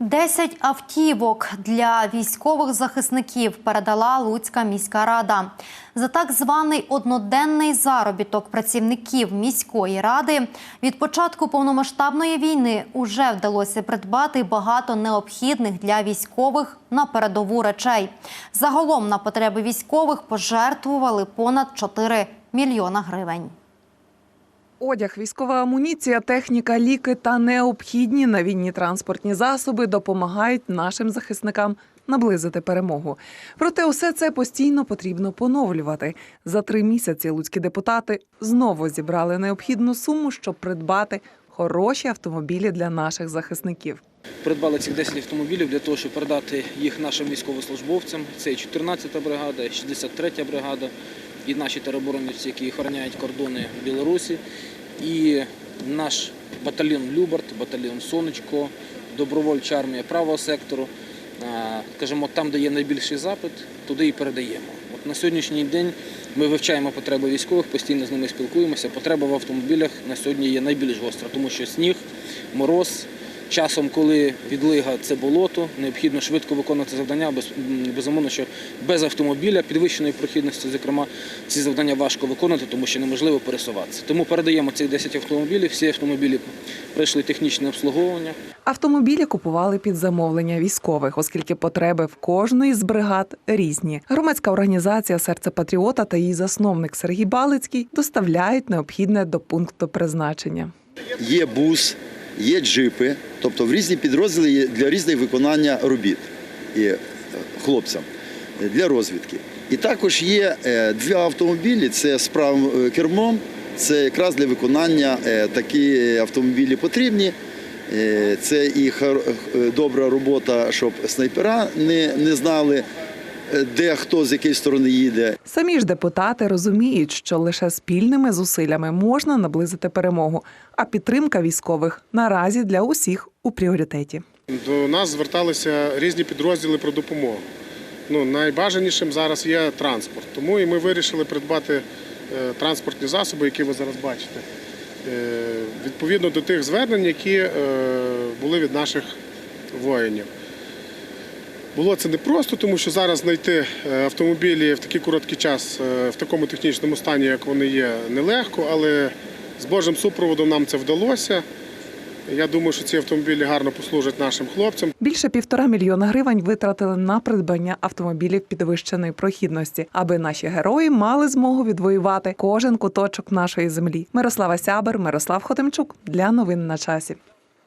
Десять автівок для військових захисників передала Луцька міська рада. За так званий одноденний заробіток працівників міської ради від початку повномасштабної війни уже вдалося придбати багато необхідних для військових на передову речей. Загалом на потреби військових пожертвували понад 4 мільйона гривень. Одяг, військова амуніція, техніка, ліки та необхідні на війні транспортні засоби допомагають нашим захисникам наблизити перемогу. Проте усе це постійно потрібно поновлювати. За три місяці луцькі депутати знову зібрали необхідну суму, щоб придбати хороші автомобілі для наших захисників. Придбали цих 10 автомобілів для того, щоб передати їх нашим військовослужбовцям. Це і 14-та бригада, і 63-я бригада, і наші тероборонівці, які охороняють кордони Білорусі, і наш батальйон Любарт, батальйон Сонечко, добровольча армія правого сектору. Скажімо, там, де є найбільший запит, туди і передаємо. От на сьогоднішній день ми вивчаємо потреби військових, постійно з ними спілкуємося. Потреба в автомобілях на сьогодні є найбільш гостра, тому що сніг, мороз. Часом, коли відлига це болото, необхідно швидко виконувати завдання. Без- Безумовно, що без автомобіля підвищеної прохідності, зокрема, ці завдання важко виконати, тому що неможливо пересуватися. Тому передаємо цих 10 автомобілів. Всі автомобілі пройшли технічне обслуговування. Автомобілі купували під замовлення військових, оскільки потреби в кожної з бригад різні. Громадська організація Серце Патріота та її засновник Сергій Балицький доставляють необхідне до пункту призначення. є бус, є джипи, тобто в різні підрозділи є для різних виконання робіт і е, хлопцям е, для розвідки. І також є е, два автомобілі: це з правим кермом, це якраз для виконання такі автомобілі потрібні. Це і добра робота, щоб снайпера не, не знали, де хто з якої сторони їде. Самі ж депутати розуміють, що лише спільними зусиллями можна наблизити перемогу, а підтримка військових наразі для усіх у пріоритеті. До нас зверталися різні підрозділи про допомогу. Ну, найбажанішим зараз є транспорт. Тому і ми вирішили придбати е, транспортні засоби, які ви зараз бачите, е, відповідно до тих звернень, які е, були від наших воїнів. Було це непросто, тому що зараз знайти е, автомобілі в такий короткий час е, в такому технічному стані, як вони є, нелегко, але з Божим супроводом нам це вдалося. Я думаю, що ці автомобілі гарно послужать нашим хлопцям. Більше півтора мільйона гривень витратили на придбання автомобілів підвищеної прохідності, аби наші герої мали змогу відвоювати кожен куточок нашої землі. Мирослава Сябер, Мирослав Хотимчук для новин на часі.